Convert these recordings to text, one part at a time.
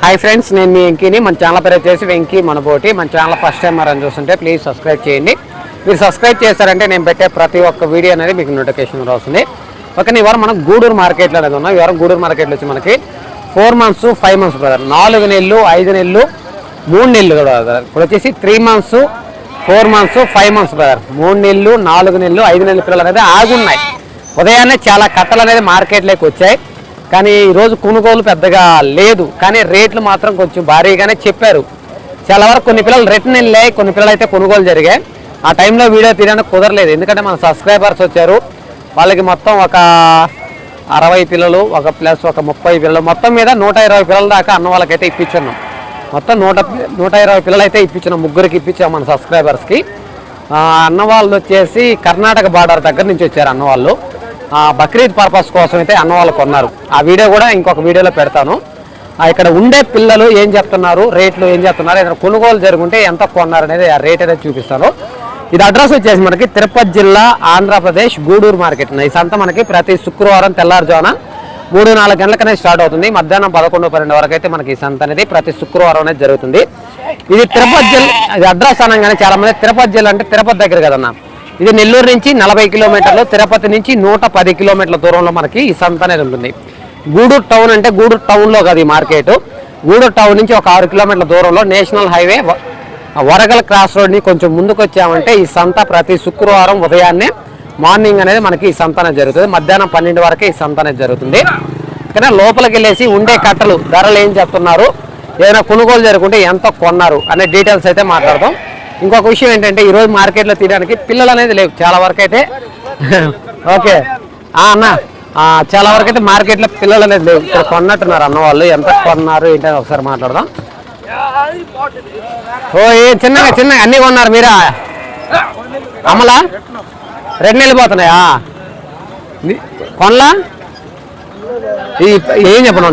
Hi friends నేను మీ వెంకీని. మన channel పేరు వచ్చేసి వెంకీ మనబోటి. మన ఛానల్ ఫస్ట్ టైం అని చూస్తుంటే ప్లీజ్ సబ్స్క్రైబ్ చేయండి. మీరు సబ్స్క్రైబ్ చేశారంటే నేను పెట్టే ప్రతి ఒక్క వీడియో అనేది మీకు నోటిఫికేషన్ వస్తుంది. ఓకే ఇవాళ మనం గూడూరు మార్కెట్లో అనేది ఉన్నాం. ఈ వారం గూడూరు మార్కెట్లో వచ్చి మనకి four months five months brother నాలుగు నెలలు ఐదు నెలలు మూడు నెలలు కూడా బ్రదర్ ఇప్పుడు వచ్చేసి three months four months five months brother మూడు నెలలు నాలుగు నెలలు ఐదు నెలల పిల్లలు అనేది ఆగున్నాయి. ఉదయాన్నే చాలా కట్టలు అనేది మార్కెట్లోకి వచ్చాయి. కానీ ఈరోజు కొనుగోలు పెద్దగా లేదు. కానీ రేట్లు మాత్రం కొంచెం భారీగానే చెప్పారు. చాలా వరకు కొన్ని పిల్లలు రిటర్న్ వెళ్ళాయి కొన్ని పిల్లలు అయితే కొనుగోలు జరిగాయి. ఆ టైంలో వీడియో తీయడానికి కుదరలేదు. ఎందుకంటే మన సబ్స్క్రైబర్స్ వచ్చారు. వాళ్ళకి మొత్తం ఒక అరవై పిల్లలు ఒక ప్లస్ ఒక ముప్పై పిల్లలు మొత్తం మీద నూట ఇరవై పిల్లల దాకా అన్న వాళ్ళకైతే ఇప్పించున్నాం. మొత్తం నూట నూట ఇరవై పిల్లలు అయితే ఇప్పించినాం ముగ్గురికి ఇప్పించాం మన సబ్స్క్రైబర్స్కి అన్న వాళ్ళు వచ్చేసి కర్ణాటక బార్డర్ దగ్గర నుంచి వచ్చారు అన్న వాళ్ళు. బక్రీద్ పర్పస్ కోసం అయితే అన్న వాళ్ళు కొన్నారు. ఆ వీడియో కూడా ఇంకొక వీడియోలో పెడతాను. ఇక్కడ ఉండే పిల్లలు ఏం చెప్తున్నారు? రేట్లు ఏం చెప్తున్నారు? ఏదైనా కొనుగోలు జరుగుంటే ఎంత కొన్నారు అనేది ఆ రేట్ అనేది చూపిస్తాను. ఇది అడ్రస్ వచ్చేసి మనకి తిరుపతి జిల్లా ఆంధ్రప్రదేశ్ గూడూరు మార్కెట్. ఈ సంత మనకి ప్రతి శుక్రవారం తెల్లారుజామున మూడు నాలుగు గంటలకనే స్టార్ట్ అవుతుంది. మధ్యాహ్నం పదకొండు పన్నెండు వరకు అయితే మనకి ఈ సంత అనేది ప్రతి శుక్రవారం అనేది జరుగుతుంది. ఇది తిరుపతి జిల్లా అడ్రస్ అనగానే చాలా మంది తిరుపతి జిల్లా అంటే తిరుపతి దగ్గర కదన్నా. ఇది నెల్లూరు నుంచి నలభై కిలోమీటర్లు తిరుపతి నుంచి నూట పది కిలోమీటర్ల దూరంలో మనకి ఈ సంత అనేది ఉంటుంది. గూడూరు టౌన్ అంటే గూడూరు టౌన్లో కాదు ఈ మార్కెట్. గూడూరు టౌన్ నుంచి ఒక ఆరు కిలోమీటర్ల దూరంలో నేషనల్ హైవే వరగల్ క్రాస్ రోడ్ని కొంచెం ముందుకు వచ్చామంటే ఈ సంత ప్రతి శుక్రవారం ఉదయాన్నే మార్నింగ్ అనేది మనకి ఈ సంత అనేది జరుగుతుంది. మధ్యాహ్నం పన్నెండు వరకే ఈ సంత అనేది జరుగుతుంది. కానీ లోపలికి వెళ్ళేసి ఉండే కట్టలు ధరలు ఏం చెప్తున్నారు? ఏదైనా కొనుగోలు జరుగుంటే ఎంత కొన్నారు? అనే డీటెయిల్స్ అయితే మాట్లాడదాం. ఇంకొక విషయం ఏంటంటే ఈరోజు మార్కెట్లో తీయడానికి పిల్లలు అనేది లేవు చాలా వరకు అయితే. ఓకే. అన్న చాలా వరకు అయితే మార్కెట్లో పిల్లలు అనేది లేవు. ఇక్కడ కొన్నట్టున్నారు అన్న వాళ్ళు. ఎంత కొన్నారు ఏంటని ఒకసారి మాట్లాడదాం. ఓ ఏ చిన్నగా చిన్నగా అన్నీ కొన్నారు మీరా? అమలా? రెండు నెలలు పోతున్నాయా? కొనలా? ఏం చెప్పను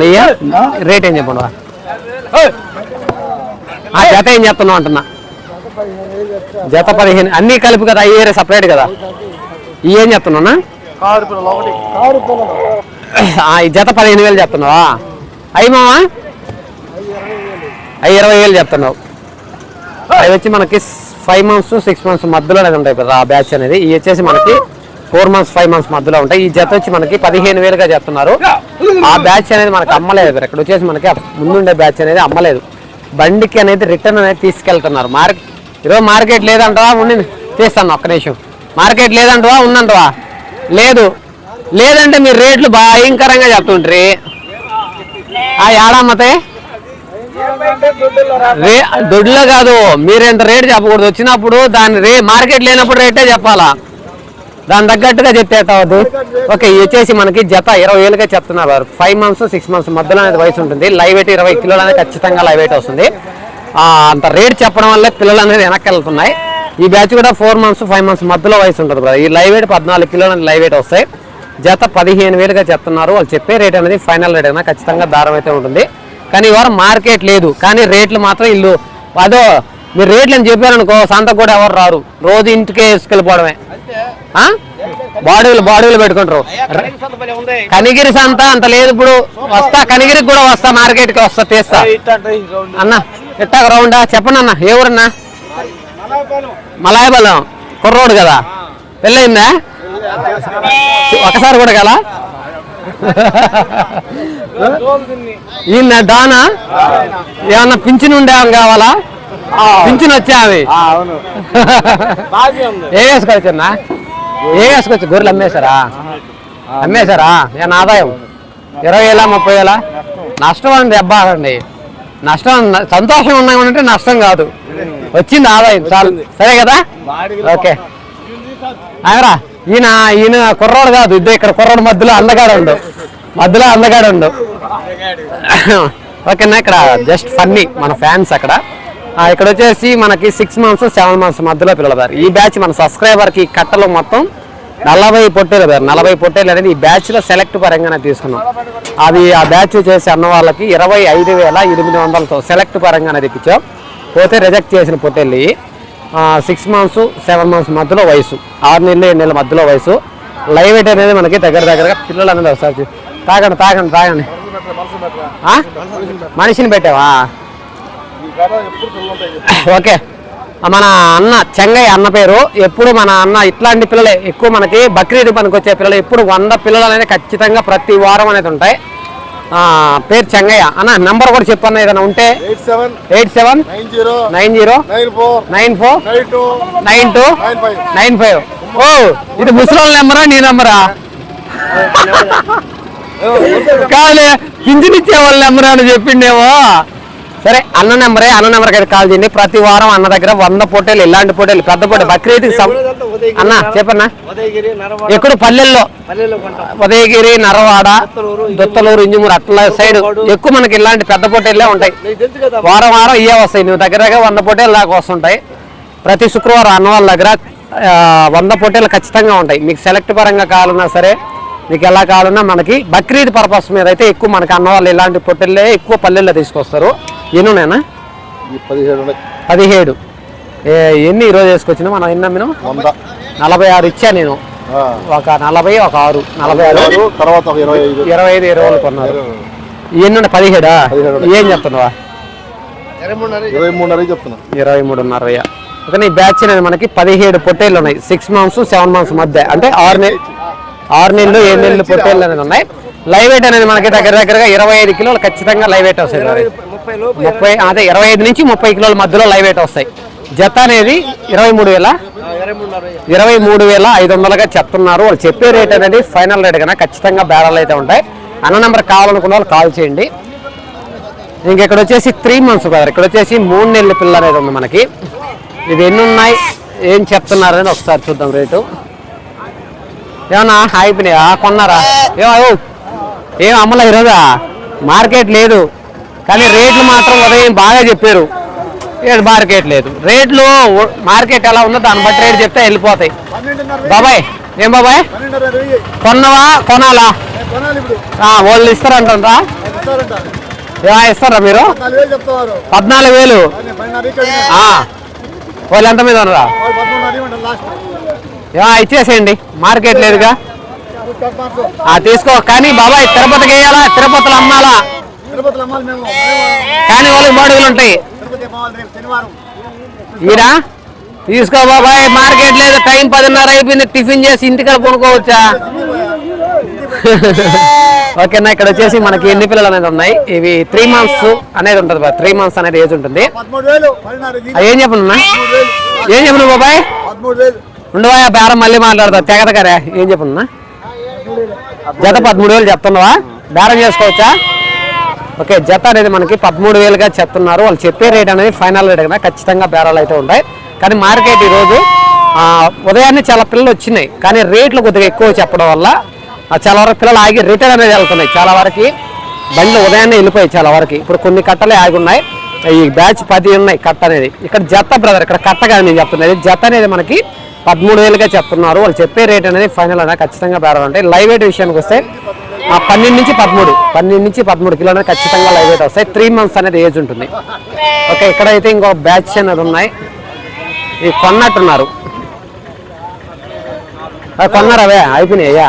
రేట్ ఏం చెప్పను? ఆ జత ఏం చెప్తున్నావు అంటున్నా. జత పదిహేను అన్నీ కలిపి కదా అయ్యేరే సపరేట్ కదా? ఇవి ఏం చెప్తున్నా ఈ జత పదిహేను వేలు చెప్తున్నావా? అయ్యి మావా అవి ఇరవై వేలు చెప్తున్నావు. అవి వచ్చి మనకి ఫైవ్ మంత్స్ సిక్స్ మంత్స్ మధ్యలో అనేది ఉంటాయి కదా ఆ బ్యాచ్ అనేది. ఇవి వచ్చేసి మనకి ఫోర్ మంత్స్ ఫైవ్ మంత్స్ మధ్యలో ఉంటాయి. ఈ జత వచ్చి మనకి పదిహేను వేలుగా చెప్తున్నారు. ఆ బ్యాచ్ అనేది మనకి అమ్మలేదు ఇక్కడ. వచ్చేసి మనకి ముందుండే బ్యాచ్ అనేది అమ్మలేదు. బండికి అనేది రిటర్న్ అనేది తీసుకెళ్తున్నారు. మార్కెట్ ఈరోజు మార్కెట్ లేదంటవా? ఉండి తీస్తాను ఒక్క నిమిషం. మార్కెట్ లేదంటవా? ఉందంటవా? లేదు. లేదంటే మీరు రేట్లు భయంకరంగా చెప్తుంటారు ఆ ఏడామతే రే దొడ్లో కాదు. మీరు ఎంత రేటు చెప్పకూడదు. వచ్చినప్పుడు దాని రే మార్కెట్ లేనప్పుడు రేటే చెప్పాలా? దాని తగ్గట్టుగా చెప్తే ఓకే వచ్చేసి మనకి జత ఇరవై వేలుగా చెప్తున్నారు ఫైవ్ మంత్స్ సిక్స్ మంత్స్ మధ్యలో అనేది వయసు ఉంటుంది. లైవ్ ఎయిట్ ఇరవై కిలోలు అనేది ఖచ్చితంగా లైవ్ ఎయిట్ వస్తుంది. అంత రేట్ చెప్పడం వల్లే పిల్లలు అనేది వెనక్కి వెళ్తున్నాయి ఈ బ్యాచ్ కూడా ఫోర్ మంత్స్ ఫైవ్ మంత్స్ మధ్యలో వయసు ఉంటుంది brother. ఈ లైవ్ వెయిట్ పద్నాలుగు కిలోలు లైవ్ వెయిట్ వస్తాయి. జత పదిహేను వేలుగా చెప్తున్నారు. వాళ్ళు చెప్పే రేట్ అనేది ఫైనల్ రేట్ అయినా ఖచ్చితంగా దారం అయితే ఉంటుంది. కానీ ఈ వారం మార్కెట్ లేదు. కానీ రేట్లు మాత్రం ఇల్లు. అదో మీరు రేట్లు అని చెప్పారనుకో సంతకు కూడా ఎవరు రారు. రోజు ఇంటికే వేసుకెళ్ళిపోవడమే? బాడీలు బాడీలు పెట్టుకుంటారు. కనిగిరి సంత అంత లేదు ఇప్పుడు. వస్తా కనిగిరికి కూడా వస్తా మార్కెట్కి వస్తా తీస్తా. అన్న. ఎట్టాక రౌండా? చెప్పండి అన్న ఏ ఊరన్నా? మలాయబలం కుర్రోడు కదా? పెళ్ళయిందా? ఒకసారి కూడా కదా? ఈయన దానా? ఏమన్నా పింఛన్ ఉండే కావాలా? పింఛన్ బాగా ఉంది. ఏ వేసుకొచ్చన్నా ఏ వేసుకొచ్చు గొర్రెలు అమ్మేశారా? అమ్మేశారా? ఏమన్నా ఆదాయం? ఇరవై వేల ముప్పై వేల? నష్టం అండి అబ్బా అండి. నష్టం సంతోషం ఉన్నామంటే నష్టం కాదు. వచ్చింది ఆదాయం చాలు. సరే కదా? ఓకే. ఆయనరా ఈయన ఈయన కుర్రోడు కాదు ఇద్దరు ఇక్కడ కుర్రోడు మధ్యలో అందగాడు ఉండు మధ్యలో అందగాడు ఉండు ఓకేనా ఇక్కడ జస్ట్ ఫన్నీ మన ఫ్యాన్స్ అక్కడ. ఇక్కడ వచ్చేసి మనకి సిక్స్ మంత్స్ సెవెన్ మంత్స్ మధ్యలో పిల్లలు ఈ బ్యాచ్ మన సబ్స్క్రైబర్కి కట్టలు మొత్తం నలభై పొట్టేలు పేరు నలభై పొట్టేలు అనేది ఈ బ్యాచ్లో సెలెక్ట్ పరంగానే తీసుకున్నాం. అది ఆ బ్యాచ్ చేసి అన్న వాళ్ళకి ఇరవై ఐదు వేల ఎనిమిది వందలతో సెలెక్ట్ పరంగానే తెప్పించాం. పోతే రిజెక్ట్ చేసిన పొట్టేళ్ళు. సిక్స్ మంత్స్ సెవెన్ మంత్స్ మధ్యలో వయసు. ఆరు నెలలు ఏడు నెలల మధ్యలో వయసు. లైవ్ వెయిట్ అనేది మనకి దగ్గర దగ్గరగా పిల్లలు అనేది ఒకసారి చూ- తాగండి తాగండి తాగండి? మనిషిని పెట్టావా? ఓకే. మన అన్న చెంగయ్య అన్న పేరు. ఎప్పుడు మన అన్న ఇట్లాంటి పిల్లలే. ఎక్కువ మనకి బక్రీద్ పనికి వచ్చే పిల్లలు ఎప్పుడు వంద పిల్లలు అనేది ఖచ్చితంగా ప్రతి వారం అనేది ఉంటాయి. పేరు చెంగయ్య. అన్న నెంబర్ కూడా చెప్పన్న ఏదైనా ఉంటే. Eight seven nine zero nine four nine two nine five nine five. ఓ ఇది ముసలి నెంబరా నీ నెంబరా? కాదులే పింఛన్ ఇచ్చే వాళ్ళ నెంబర్ అని చెప్పిండేమో. సరే అన్న నెంబరే అన్న నెంబర్కి అయితే కాల్ చేయండి. ప్రతి వారం అన్న దగ్గర వంద పొట్టేలు ఇలాంటి పొట్టేలు పెద్ద పొట్టే బక్రీద్కి అన్న చెప్పన్నా? ఎక్కడ పల్లెల్లో. ఉదయగిరి నరవాడ దొత్తలూరు ఇంజమూరు అట్లా సైడ్ ఎక్కువ మనకి ఇలాంటి పెద్ద పొట్టేళ్ళే ఉంటాయి. వారం వారం ఇవే వస్తాయి. నువ్వు దగ్గర దగ్గర వంద పొట్టేలు దాకా వస్తుంటాయి. ప్రతి శుక్రవారం అన్న వాళ్ళ దగ్గర వంద పొట్టేలు ఖచ్చితంగా ఉంటాయి. మీకు సెలెక్ట్ పరంగా కావాలన్నా సరే మీకు ఎలా కావాలన్నా మనకి బక్రీద్ పర్పస్ మీద అయితే ఎక్కువ మనకి అన్న వాళ్ళు ఇలాంటి పొట్టేళ్ళే ఎక్కువ పల్లెల్లో తీసుకొస్తారు. ఎన్నునేనా ఈ పదిహేడు పదిహేడు. ఏ, ఎన్ని ఈరోజు వేసుకొచ్చినా మనం ఎన్ని అమ్మినాం వంద. నలభై ఆరు ఇచ్చా నేను. ఒక నలభై ఒక ఆరు. నలభై ఆరు. ఆరు తర్వాత ఇరవై ఐదు. ఇరవై ఐదు ఇరవై కొన్నారు. ఎన్ని ఉన్నాయి పదిహేడా? ఏం చెప్తున్నావా? ఇరవై మూడున్నర చెప్తున్నా. ఇరవై మూడున్నర వెయ్యి. కానీ ఈ బ్యాచ్ అనేది మనకి పదిహేడు పొట్టేళ్ళు ఉన్నాయి. సిక్స్ మంత్స్ సెవెన్ మంత్స్ మధ్య. అంటే ఆరు నెలలు ఆరు నెలలు ఏడు నెలలు పొట్టేళ్ళు అనేది ఉన్నాయి. లైవ్ వెయిట్ అనేది మనకి దగ్గర దగ్గరగా ఇరవై ఐదు కిలోలు ఖచ్చితంగా లైవ్ వెయిట్ వస్తాయి మరి. ముప్పై అదే ఇరవై ఐదు నుంచి ముప్పై కిలోల మధ్యలో లైవ్ వెయిట్ వస్తాయి. జత అనేది ఇరవై మూడు వేల ఇరవై మూడు వేల ఐదు వందలుగా చెప్తున్నారు. వాళ్ళు చెప్పే రేట్ అనేది ఫైనల్ రేట్ కన్నా ఖచ్చితంగా బేరాలు అయితే ఉంటాయి. అన్న నెంబర్ కావాలనుకున్న వాళ్ళు కాల్ చేయండి. ఇంక ఇక్కడ వచ్చేసి త్రీ మంత్స్ కదా ఇక్కడ వచ్చేసి మూడు నెలల పిల్ల అనేది ఉంది మనకి. ఇది ఎన్ని ఉన్నాయి? ఏం చెప్తున్నారు అనేది ఒకసారి చూద్దాం రేటు. ఏమన్నా? అయిపోయినాయా కొన్నారా? ఏమో ఏం అమ్మలే ఈరోజా? మార్కెట్ లేదు. కానీ రేట్లు మాత్రం ఉదయం బాగా చెప్పారు. ఏడు మార్కెట్ లేదు. రేట్లు మార్కెట్ ఎలా ఉందో దాన్ని బట్టి రేట్ చెప్తే వెళ్ళిపోతాయి. బాబాయ్ ఏం బాబాయ్? కొన్నవా? కొనాలా? వాళ్ళు ఇస్తారంటారా ఇస్తారా మీరు? పద్నాలుగు వేలు. వాళ్ళు ఎంత మీద ఉన్నారా? ఇచ్చేసేయండి. మార్కెట్ లేదుగా. తీసుకో. కానీ బాబాయ్ తిరుపతికి వేయాలా? తిరుపతిలో అమ్మాలా? కానీ వాళ్ళకి బాడుగులు ఉంటాయి. ఈడా? తీసుకో బాబాయ్ మార్కెట్ లేదు టైం పదిన్నర అయిపోయింది టిఫిన్ చేసి ఇంటికి కొనుక్కోవచ్చా? ఓకేనా ఇక్కడ వచ్చేసి మనకి ఎన్ని పిల్లలు అనేది ఉన్నాయి. ఇవి త్రీ మంత్స్ అనేది ఉంటుంది త్రీ మంత్స్ అనేది ఏజ్ ఉంటుంది. ఏం వేలు. ఏం చెప్పను బాబాయ్? ఉండవా బేరం మళ్ళీ మాట్లాడతా. తెగదగారే ఏం చెప్పనున్నా జత పదమూడు వేలు చెప్తున్నావా? బేరం చేసుకోవచ్చా? ఓకే జత అనేది మనకి పదమూడు వేలుగా చెప్తున్నారు. వాళ్ళు చెప్పే రేట్ అనేది ఫైనల్ రేట్ కదా ఖచ్చితంగా బేరాలు అయితే ఉంటాయి. కానీ మార్కెట్ ఈరోజు ఉదయాన్నే చాలా పిల్లలు వచ్చినాయి. కానీ రేట్లు కొద్దిగా ఎక్కువ చెప్పడం వల్ల చాలా వరకు పిల్లలు ఆగి రిటర్న్ అనేది వెళ్తున్నాయి. చాలా వరకు బండ్లు ఉదయాన్నే వెళ్ళిపోయాయి చాలా వరకు. ఇప్పుడు కొన్ని కట్టలే ఆగి ఉన్నాయి. ఈ బ్యాచ్ పది ఉన్నాయి కట్ట అనేది. ఇక్కడ జత బ్రదర్ ఇక్కడ కట్ట కాదు నేను చెప్తున్నది. జత అనేది మనకి పదమూడు వేలుగా చెప్తున్నారు. వాళ్ళు చెప్పే రేట్ అనేది ఫైనల్ అనేది ఖచ్చితంగా బేరాలు ఉంటాయి. లైవ్ రేట్ విషయానికి వస్తే పన్నెండు నుంచి పదమూడు. పన్నెండు నుంచి పదమూడు కిలో అనేది ఖచ్చితంగా లైవ్ వెయిట్ వస్తాయి. త్రీ మంత్స్ అనేది ఏజ్ ఉంటుంది. ఓకే ఇక్కడైతే ఇంకో బ్యాచ్ అనేది ఉన్నాయి. ఇవి కొన్నట్టున్నారు కొన్నారా అవే అయిపోయినాయి అయ్యా?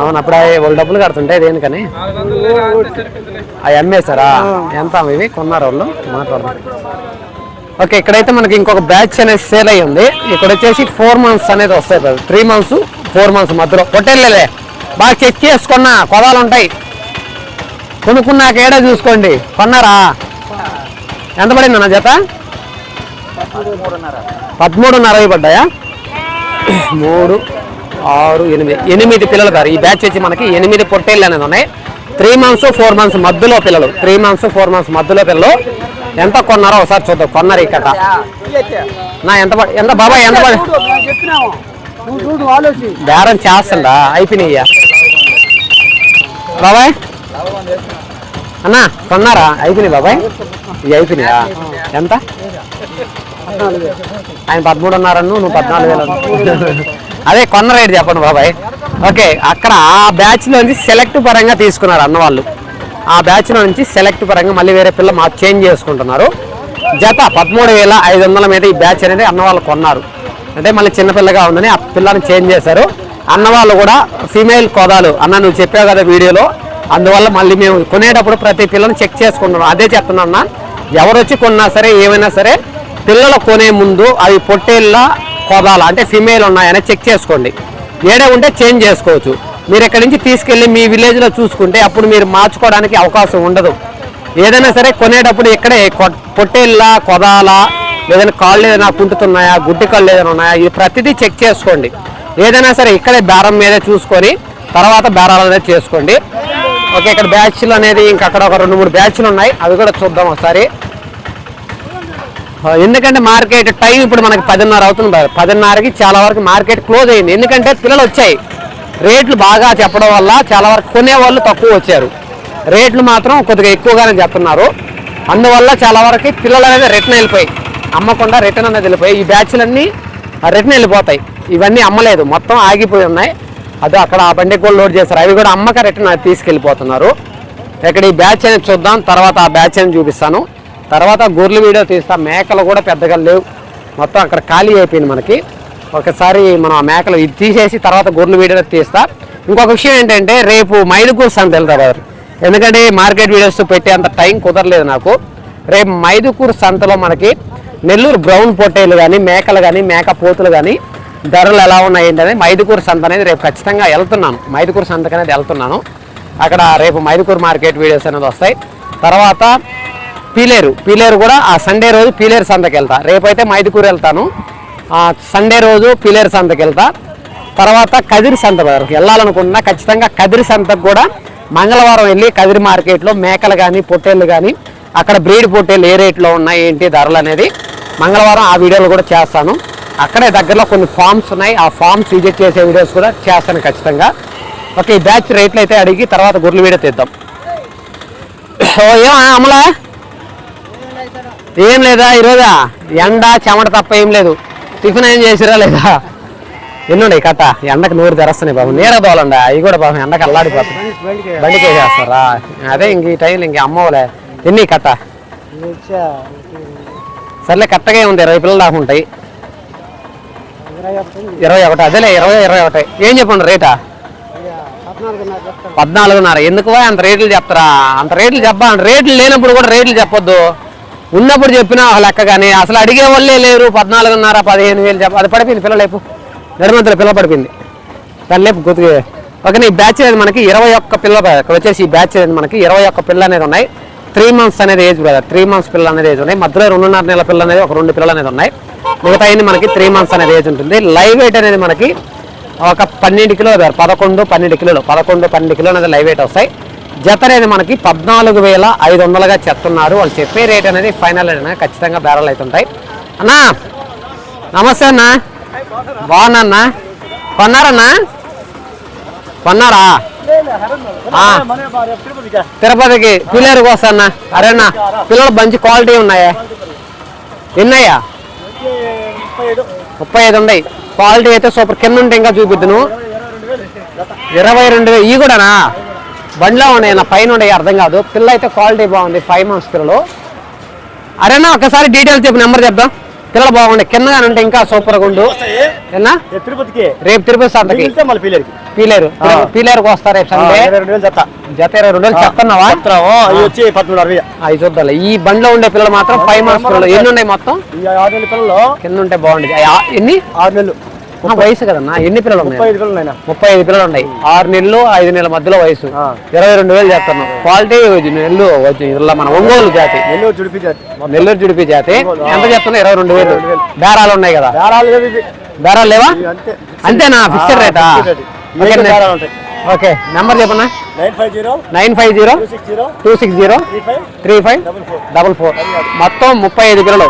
అవును అప్పుడు అవి వాళ్ళు డబ్బులు కడుతుంటే దేనికని? అవి అమ్మేశారా ఎంత ఇవి? కొన్నారు వాళ్ళు? మాట్లాడదాం. ఓకే ఇక్కడైతే మనకి ఇంకొక బ్యాచ్ అనేది సేల్ అయ్యి ఉంది. ఇక్కడ వచ్చేసి ఫోర్ మంత్స్ అనేది వస్తాయి. త్రీ మంత్స్ ఫోర్ మంత్స్ మధ్యలో. పొట్టెళ్ళలే బాగా చెక్ చేసుకున్నా కొదాలు ఉంటాయి కొనుక్కున్నాక ఏడా చూసుకోండి. కొన్నారా? ఎంత పడింది అన్న జత? పదమూడున్నర పడ్డాయా? మూడు ఆరు ఎనిమిది. ఎనిమిది పిల్లలు గారు. ఈ బ్యాచ్ వచ్చి మనకి ఎనిమిది పొట్టేళ్ళు అనేది ఉన్నాయి. త్రీ మంత్స్ ఫోర్ మంత్స్ మధ్యలో పిల్లలు. త్రీ మంత్స్ ఫోర్ మంత్స్ మధ్యలో పిల్లలు. ఎంత కొన్నారో ఒకసారి చూద్దాం. కొన్నారు ఈ కథ. నా ఎంత పడి ఎంత బాబాయ్ ఎంత పడి బేరం చేస్తుందా? అయిపోయినాయ్యా. బాబాయ్. అన్నా కొన్నారా? అయిపోయినాయి బాబాయ్. ఇవి అయిపోయినాయా? ఎంత? ఆయన పదమూడున్నరను నువ్వు పద్నాలుగు వేలు అదే కొన్న రేటు చెప్పండి బాబాయ్. ఓకే అక్కడ ఆ బ్యాచ్ నుంచి సెలెక్ట్ పరంగా తీసుకున్నారు అన్నవాళ్ళు ఆ బ్యాచ్ నుంచి సెలెక్ట్ పరంగా మళ్ళీ వేరే పిల్ల మా చేంజ్ చేసుకుంటున్నారు. జత పదమూడు వేల ఐదు వందల మీద ఈ బ్యాచ్ అనేది అన్నవాళ్ళు కొన్నారు. అంటే మళ్ళీ చిన్నపిల్లగా ఉందని ఆ పిల్లని చేంజ్ చేశారు. అన్న వాళ్ళు కూడా ఫీమేల్ కోదాలు. అన్న నువ్వు చెప్పావు కదా వీడియోలో. అందువల్ల మళ్ళీ మేము కొనేటప్పుడు ప్రతి పిల్లని చెక్ చేసుకుంటున్నాం. అదే చెప్తున్నా అన్న. ఎవరు వచ్చి కొన్నా సరే ఏమైనా సరే పిల్లలు కొనే ముందు అవి పొట్టేళ్ళ కోదాల అంటే ఫీమేల్ ఉన్నాయని చెక్ చేసుకోండి. ఏడే ఉంటే చేంజ్ చేసుకోవచ్చు. మీరు ఇక్కడి నుంచి తీసుకెళ్ళి మీ విలేజ్లో చూసుకుంటే అప్పుడు మీరు మార్చుకోవడానికి అవకాశం ఉండదు. ఏదైనా సరే కొనేటప్పుడు ఇక్కడే కొ- పొట్టేళ్ళ కొదాల లేదంటే కాళ్ళు ఏదైనా కుంటుతున్నాయా గుడ్డి కళ్ళు ఏదైనా ఉన్నాయా ఇది ప్రతిదీ చెక్ చేసుకోండి. ఏదైనా సరే ఇక్కడే బేరం మీదే చూసుకొని తర్వాత బేరాలు అనేది చేసుకోండి. ఓకే ఇక్కడ బ్యాచ్లు అనేది ఇంకా అక్కడ ఒక రెండు మూడు బ్యాచ్లు ఉన్నాయి. అవి కూడా చూద్దాం ఒకసారి. ఎందుకంటే మార్కెట్ టైం ఇప్పుడు మనకి పదిన్నర అవుతుంది పదిన్నరకి చాలా వరకు మార్కెట్ క్లోజ్ అయింది. ఎందుకంటే పిల్లలు వచ్చాయి. రేట్లు బాగా చెప్పడం వల్ల చాలా వరకు కొనేవాళ్ళు తక్కువ వచ్చారు. రేట్లు మాత్రం కొద్దిగా ఎక్కువగానే చెప్తున్నారు. అందువల్ల చాలా వరకు పిల్లలు అనేది రిటర్న్ వెళ్ళిపోయి అమ్మకుండా రిటర్న్ అనేది వెళ్ళిపోయి ఈ బ్యాచ్లన్నీ రిటర్న్ వెళ్ళిపోతాయి. ఇవన్నీ అమ్మలేదు. మొత్తం ఆగిపోయి ఉన్నాయి. అది అక్కడ ఆ బండి కూడా లోడ్ చేస్తారు అవి కూడా అమ్మక రిటర్న్ అది తీసుకెళ్ళిపోతున్నారు. ఇక్కడ ఈ బ్యాచ్ అనేది చూద్దాం. తర్వాత ఆ బ్యాచ్ అని చూపిస్తాను. తర్వాత గొర్రెల వీడియో తీస్తా మేకలు కూడా పెద్దగా లేవు. మొత్తం అక్కడ ఖాళీ అయిపోయింది మనకి. ఒకసారి మనం ఆ మేకలు ఇది తీసేసి తర్వాత గొర్రెల వీడియో తీస్తా. ఇంకొక విషయం ఏంటంటే రేపు మైదుకూరు సంత వెళ్తారు ఎందుకంటే మార్కెట్ వీడియోస్ పెట్టేంత టైం కుదరలేదు నాకు. రేపు మైదుకూరు సంతలో మనకి నెల్లూరు బ్రౌన్ పొట్టేలు కానీ మేకలు కానీ మేక పోతులు కానీ ధరలు ఎలా ఉన్నాయి అనేది మైదుకూరు సంత అనేది రేపు ఖచ్చితంగా వెళ్తున్నాను. మైదుకూరు సంతకు అనేది వెళ్తున్నాను. అక్కడ రేపు మైదుకూరు మార్కెట్ వీడియోస్ అనేది వస్తాయి. తర్వాత పీలేరు పీలేరు కూడా ఆ సండే రోజు పీలేరు సంతకి వెళ్తా. రేపైతే మైదుకూరు వెళ్తాను. సండే రోజు పీలేరు సంతకి వెళ్తా. తర్వాత కదిరి సంత వరకు వెళ్ళాలనుకుంటున్నా ఖచ్చితంగా కదిరి సంతకు కూడా మంగళవారం వెళ్ళి కదిరి మార్కెట్లో మేకలు కానీ పొట్టేళ్ళు కానీ అక్కడ బ్రీడ్ పొట్టేలు ఏ రేట్లో ఉన్నాయి ఏంటి ధరలు అనేది మంగళవారం ఆ వీడియోలు కూడా చేస్తాను. అక్కడే దగ్గరలో కొన్ని ఫామ్స్ ఉన్నాయి. ఆ ఫామ్స్ విజిట్ చేసే వీడియోస్ కూడా చేస్తాను ఖచ్చితంగా. ఓకే ఈ బ్యాచ్ రేట్లు అయితే అడిగి తర్వాత గుర్రెల వీడియో తీద్దాం. ఓ ఏమా అమలా? ఏం లేదా ఈరోజా? ఎండ చెమట తప్ప ఏం లేదు. టిఫిన్ ఏం చేసిరా లేదా? ఎన్నుండే కట్ట? ఎండకు నూరు తెరస్తున్నాయి బాబు. నీర దోలండి అవి కూడా బాబు ఎండకు అల్లాడిపోతుంది బండికి వేసేస్తారా అదే ఇంక ఈ టైంలో ఇంక అమ్మవలే. ఎన్ని కట్ట? సర్లే కట్టగా ఉంది ఇరవై పిల్లలు దాకా ఉంటాయి. ఇరవై ఒకటి అదేలే ఇరవై ఇరవై ఒకటి. ఏం చెప్పండి రేటా? పద్నాలుగున్నర ఎందుకు అంత రేట్లు చెప్తారా? అంత రేట్లు చెప్పా రేట్లు లేనప్పుడు కూడా రేట్లు చెప్పొద్దు. ఉన్నప్పుడు చెప్పినా ఒక లెక్క కానీ అసలు అడిగే వాళ్ళే లేరు. పద్నాలుగున్నర పదిహేను వేలు చెప్ప అది పడిపోయింది పిల్ల లేపు నిర్మంతలో పిల్ల పడిపోయింది. దాని లేపు గుర్తుకు. ఒక నీ బ్యాచ్ అనేది మనకి ఇరవై ఒక్క పిల్ల ఇక్కడ వచ్చేసి ఈ బ్యాచ్ అనేది మనకి ఇరవై ఒక్క పిల్ల అనేది ఉన్నాయి. త్రీ మంత్స్ అనేది ఏజ్ కదా త్రీ మంత్స్ పిల్ల అనేది ఏజ్ ఉన్నాయి. మధ్యలో రెండున్నర నెల పిల్లలు అనేది ఒక రెండు పిల్లలు అనేది ఉన్నాయి. మిగతా మనకి త్రీ మంత్స్ అనేది ఏజ్ ఉంటుంది. లైవ్ వెయిట్ అనేది మనకి ఒక పన్నెండు కిలోలు పదకొండు పన్నెండు కిలోలు పదకొండు పన్నెండు కిలోలు అనేది లైవ్ వెయిట్ వస్తాయి. జత అనేది మనకి పద్నాలుగు వేల ఐదు వందలుగా చెప్తున్నారు. వాళ్ళు చెప్పే రేట్ అనేది ఫైనల్ రేట్ అనేది ఖచ్చితంగా బేరాలు అవుతుంటాయి. అన్నా నమస్తే అన్నా. బాగున్నా అన్నా? కొన్నారన్నా? కొన్నారా? తిరుపతికి పిల్లలకు వస్తానా? అరేనా పిల్లలు మంచి క్వాలిటీ ఉన్నాయా. ఎన్నయ్యా ముప్పై ఐదు ఉన్నాయి. క్వాలిటీ అయితే సూపర్. కింద ఉంటే ఇంకా చూపిద్దును. ఇరవై రెండు వేలు. కూడానా? బండిలో ఉన్నాయి అన్న పైన ఉన్నాయి అర్థం కాదు. పిల్ల అయితే క్వాలిటీ బాగుంది. ఫైవ్ మంత్స్ పిల్లలు. అరేనా ఒకసారి డీటెయిల్స్ చెప్పి నెంబర్ చెప్దాం. పిల్లలు బాగుండే. కింద కానీ ఉంటే ఇంకా సూపర్గా ఉండు. ఏనా? తిరుపతికి. రేపు తిరుపతి సంతకి పీలేరు. పీలేరుకి వస్తా రేపు సండే. జత ఇరవై రెండు వేలు చెప్తున్నావా? అవి చూద్దాం ఈ బండిలో ఉండే పిల్లలు మాత్రం ఫైవ్ మంత్స్ పిల్లలు. ఎన్ని ఉన్నాయి మొత్తం? కింద ఉంటే బాగుండేది. ఎన్ని? ఆరు నెలలు. వయసు కదన్నా? ఎన్ని పిల్లలు ముప్పై ఉన్నాయి ఐదు పిల్లలు అయినా ముప్పై ఐదు పిల్లలు ఉన్నాయి. ఆరు నెలలు ఐదు నెలల మధ్యలో వయసు. ఇరవై రెండు వేలు చేస్తున్నాం క్వాలిటీ నెల్లు ఇలా మన ఒంగోలు జాతి. నెల్లూరు జుడిపి జాతి. ఎంత చెప్తున్నా ఇరవై రెండు వేలు. బేరాలు ఉన్నాయి కదా? బేరాలు లేవు అంతేనా? ఫిక్స్డ్ రేటా? ఓకే నెంబర్ చెప్పన్నా nine five zero two six zero three five double four. మొత్తం ముప్పై ఐదు కిలోలు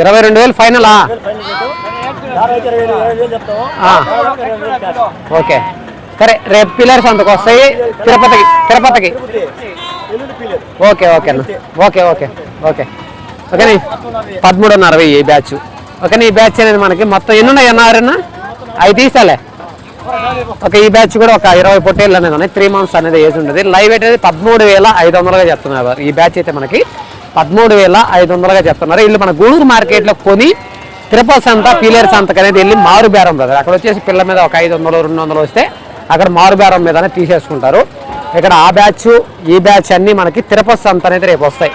ఇరవై రెండు వేలు ఫైనలా? ఓకే. సరే రేపు పిల్లర్స్ అంతకు వస్తాయి. తిరుపతికి తిరుపతికి. ఓకే ఓకే అన్న. Okay okay okay. ఓకే పదమూడున్నర వెయ్యి ఈ బ్యాచ్. ఓకేనా ఈ బ్యాచ్ అనేది మనకి మొత్తం ఎన్ని ఉన్నాయి అన్నారన్నా అవి తీసాలే. ఓకే ఈ బ్యాచ్ కూడా ఒక ఇరవై పొట్టేళ్ళు అనేది ఉన్నాయి. త్రీ మంత్స్ అనేది ఏజ్ ఉంటుంది లైవ్ అయితే అనేది పదమూడు వేల ఐదు వందలుగా చెప్తున్నారు. ఈ బ్యాచ్ అయితే మనకి పదమూడు వేల ఐదు వందలుగా చెప్తున్నారు. వీళ్ళు మన గూడూరు మార్కెట్లో కొని తిరుపతి సంత పీలేరు సంతకు అనేది వెళ్ళి మారు బేరం బ్రదర్ అక్కడ వచ్చేసి పిల్ల మీద ఒక ఐదు వందలు రెండు వందలు వస్తే అక్కడ మారు బేరం మీదనే తీసేసుకుంటారు. ఇక్కడ ఆ బ్యాచ్ ఈ బ్యాచ్ అన్ని మనకి తిరుపతి సంత అనేది రేపు వస్తాయి.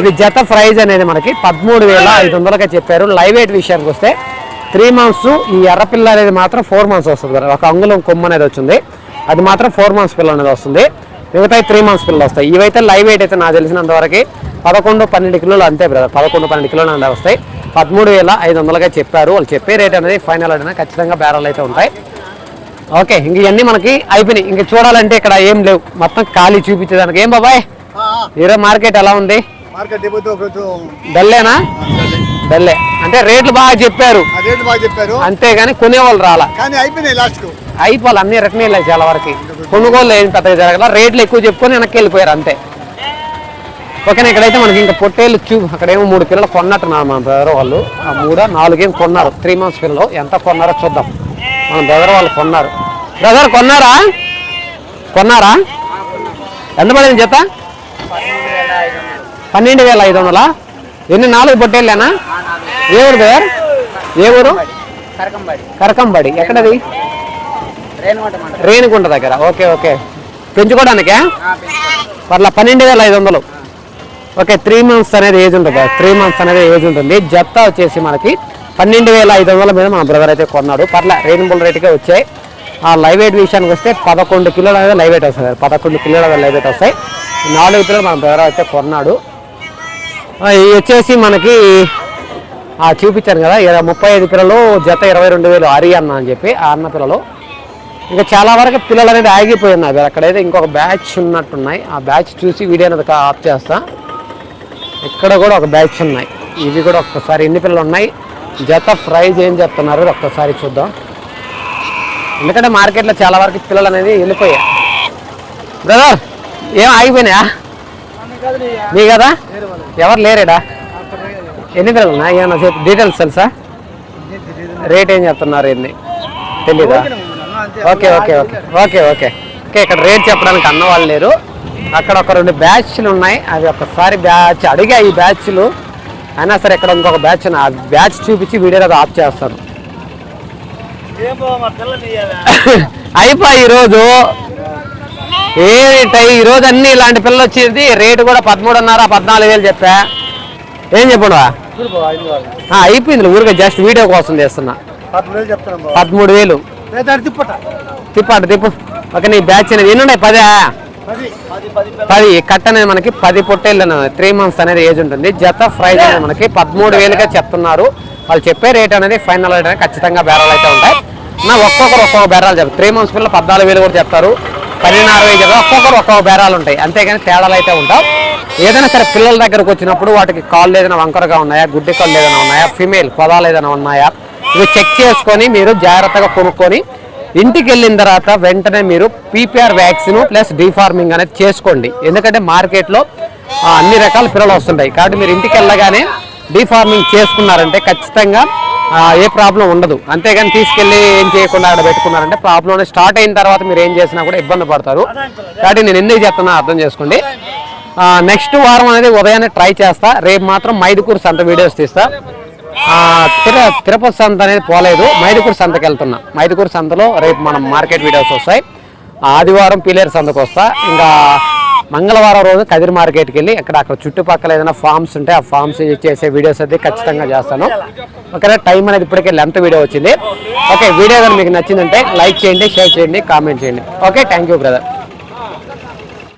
ఇది జత ప్రైజ్ అనేది మనకి పదమూడు వేల ఐదు వందలుగా చెప్పారు. లైవ్ ఎయిట్ విషయానికి వస్తే త్రీ మంత్స్ ఈ ఎర్రపిల్ల అనేది మాత్రం ఫోర్ మంత్స్ వస్తుంది కదా ఒక అంగుళం కొమ్ము అనేది వచ్చింది. అది మాత్రం ఫోర్ మంత్స్ పిల్ల అనేది వస్తుంది. మిగతా త్రీ మంత్స్ పిల్లలు వస్తాయి. ఇవైతే లైవ్ ఎయిట్ అయితే నాకు తెలిసినంత వరకు పదకొండు పన్నెండు కిలోలు అంతే బ్రదర్ పదకొండు పన్నెండు కిలోలు అనేది వస్తాయి. పదమూడు వేల ఐదు వందలుగా చెప్పారు. వాళ్ళు చెప్పే రేట్ అనేది ఫైనల్ అనేది ఖచ్చితంగా బేరాలు అయితే ఉంటాయి. ఓకే ఇంక ఇవన్నీ మనకి అయిపోయినాయి. ఇంక చూడాలంటే ఇక్కడ ఏం లేవు. మొత్తం ఖాళీ చూపించేదానికి. ఏం బాబాయ్? ఈరోజు మార్కెట్ ఎలా ఉంది? డల్లేనా? డల్లే. అంటే రేట్లు బాగా చెప్పారు. అదేంటి బాగా చెప్పారు. అంతేగాని కొనేవాళ్ళు రాలా. కానీ అయిపోయినాయి లాస్ట్ అయిపోవాలి అన్ని రిటర్న్ వెళ్ళాయి చాలా వరకు. కొనుగోలు ఏం పెద్దగా జరగల రేట్లు ఎక్కువ చెప్పుకొని వెనక్కి వెళ్ళిపోయారు అంతే. ఓకేనా ఇక్కడైతే మనకి ఇంకా పొట్టేళ్ళు క్యూబ్ అక్కడేమో మూడు పిల్లలు కొన్నట్టున్నారు మన బ్రదర్ వాళ్ళు. ఆ మూడ నాలుగేం కొన్నారు? త్రీ మంత్స్ పిల్లలు. ఎంత కొన్నారో చూద్దాం. మన బ్రదర్ వాళ్ళు కొన్నారు. బ్రదర్ కొన్నారా? కొన్నారా? ఎంత పడింది జత? పన్నెండు వేల ఐదు వందలా? ఎన్ని నాలుగు పొట్టేళ్ళేనా? ఏ ఊరు బ్రదర్ ఏ ఊరు? కరకంబడి. ఎక్కడది? రేణిగుంట దగ్గర. Okay okay. పెంచుకోవడానికే? పర్లా పన్నెండు వేల ఐదు వందలు. ఓకే త్రీ మంత్స్ అనేది ఏజ్ ఉంటుంది త్రీ మంత్స్ అనేది ఏజ్ ఉంటుంది. జత్త వచ్చేసి మనకి పన్నెండు వేల ఐదు వందల మీద మన బ్రదర్ అయితే కొన్నాడు. పర్లే రీజనబుల్ రేట్గా వచ్చాయి. ఆ లైవ్ వెయిట్ విషయానికి వస్తే పదకొండు కిలోల అనేది లైవ్ వెయిట్ వస్తుంది. పదకొండు కిలోల లైవ్ వెయిట్ వస్తాయి. నాలుగు కిలోలు మన బ్రదర్ అయితే కొన్నాడు. ఇవి వచ్చేసి మనకి ఆ చూపించాను కదా ఇరవై ముప్పై ఐదు పిల్లలు జత ఇరవై రెండు వేలు అరి అన్న అని చెప్పి ఆ అన్న పిల్లలు. ఇంకా చాలా వరకు పిల్లలు అనేది ఆగిపోయి ఉన్నారు అక్కడైతే ఇంకొక బ్యాచ్ ఉన్నట్టున్నాయి. ఆ బ్యాచ్ చూసి వీడియో అనేది ఆఫ్ చేస్తాను ఇక్కడ కూడా ఒక బ్యాచ్ ఉన్నాయి. ఇవి కూడా ఒక్కసారి ఎన్ని పిల్లలు ఉన్నాయి? జత ప్రైజ్ ఏం చెప్తున్నారు? ఒక్కసారి చూద్దాం. ఎందుకంటే మార్కెట్లో చాలా వరకు పిల్లలు అనేది వెళ్ళిపోయాయి. బ్రదర్ ఏం ఆగిపోయినాయా? మీ కదా? ఎవరు లేరేడా? ఎన్ని పిల్లలు ఉన్నాయి? ఏమన్నా చెప్పి డీటెయిల్స్ తెలుసా? రేట్ ఏం చెప్తున్నారు ఎన్ని తెలీదా? Okay okay okay okay okay. Okay ఇక్కడ రేట్ చెప్పడానికి అన్న వాళ్ళు లేరు. అక్కడ ఒక రెండు బ్యాచ్లు ఉన్నాయి. అవి ఒకసారి బ్యాచ్ అడిగా ఈ బ్యాచ్లు. అయినా సరే ఇక్కడ ఇంకొక బ్యాచ్ ఆ బ్యాచ్ చూపించి వీడియో అది ఆఫ్ చేస్తాను. అయిపోయి ఈరోజు. ఏ రేట్ అయ్యి ఈరోజు అన్ని ఇలాంటి పిల్లలు వచ్చేది? రేటు కూడా పదమూడున్నర పద్నాలుగు వేలు చెప్పా. ఏం చెప్పండు అయిపోయింది ఊరికే జస్ట్ వీడియో కోసం చేస్తున్నా. పదమూడు వేలు తిప్పట. తిప్పాడు తిప్పు. ఒక నీ బ్యాచ్ అనేది ఎన్ని ఉన్నాయి? పదే. పది పది పది పిల్లలు. పది కట్ అనేది మనకి పది పొట్టేళ్ళు త్రీ మంత్స్ అనేది ఏజ్ ఉంటుంది. జత ప్రైజ్ అనేది మనకి పదమూడు వేలుగా చెప్తున్నారు. వాళ్ళు చెప్పే రేట్ అనేది ఫైనల్ రేట్ అనేది ఖచ్చితంగా బేరాలు అయితే ఉంటాయి. నా ఒక్కొక్కరు ఒక్కొక్క బేరాలు చెప్తారు త్రీ మంత్స్ పిల్లలు పద్నాలుగు వేలు కూడా చెప్తారు. పన్నెండు అరవై చెప్తారు. ఒక్కొక్కరు ఒక్కొక్క బేరాలు ఉంటాయి. అంతేగాని తేడాలు అయితే ఉంటావు ఏదైనా సరే పిల్లల దగ్గరకు వచ్చినప్పుడు వాటికి కాళ్ళు ఏదైనా వంకరగా ఉన్నాయా? గుడ్డి కాళ్ళు ఏదైనా ఉన్నాయా? ఫిమేల్ పొదాలు ఏదైనా ఉన్నాయా? ఇవి చెక్ చేసుకొని మీరు జాగ్రత్తగా కొనుక్కొని ఇంటికి వెళ్ళిన తర్వాత వెంటనే మీరు పీపీఆర్ వ్యాక్సిన్ ప్లస్ డీఫార్మింగ్ అనేది చేసుకోండి. ఎందుకంటే మార్కెట్లో అన్ని రకాల పిల్లలు వస్తుంటాయి. కాబట్టి మీరు ఇంటికి వెళ్ళగానే డీఫార్మింగ్ చేసుకున్నారంటే ఖచ్చితంగా ఏ ప్రాబ్లం ఉండదు. అంతేగాని తీసుకెళ్ళి ఏం చేయకుండా అక్కడ పెట్టుకున్నారంటే ప్రాబ్లం అనేది స్టార్ట్ అయిన తర్వాత మీరు ఏం చేసినా కూడా ఇబ్బంది పడతారు. కాబట్టి నేను ఎందుకు చెప్తున్నా అర్థం చేసుకోండి. నెక్స్ట్ వారం అనేది ఉదయాన్నే ట్రై చేస్తా. రేపు మాత్రం మైదుకూరు సంత వీడియోస్ తీస్తా. తిర తిరుపతి సంత అనేది పోలేదు. మైదుకూరు సంతకి వెళ్తున్నా. మైదుకూరు సంతలో రేపు మనం మార్కెట్ వీడియోస్ వస్తాయి. ఆదివారం పీలేరు సంతకు వస్తా. ఇంకా మంగళవారం రోజు కదిరి మార్కెట్కి వెళ్ళి అక్కడ అక్కడ చుట్టుపక్కల ఏదైనా ఫామ్స్ ఉంటే ఆ ఫామ్స్ చేసే వీడియోస్ అయితే ఖచ్చితంగా చేస్తాను. ఓకే టైం అనేది ఇప్పటికే లెంత్ వీడియో వచ్చింది. ఓకే వీడియో కానీ మీకు నచ్చిందంటే లైక్ చేయండి షేర్ చేయండి కామెంట్ చేయండి. Okay thank you brother.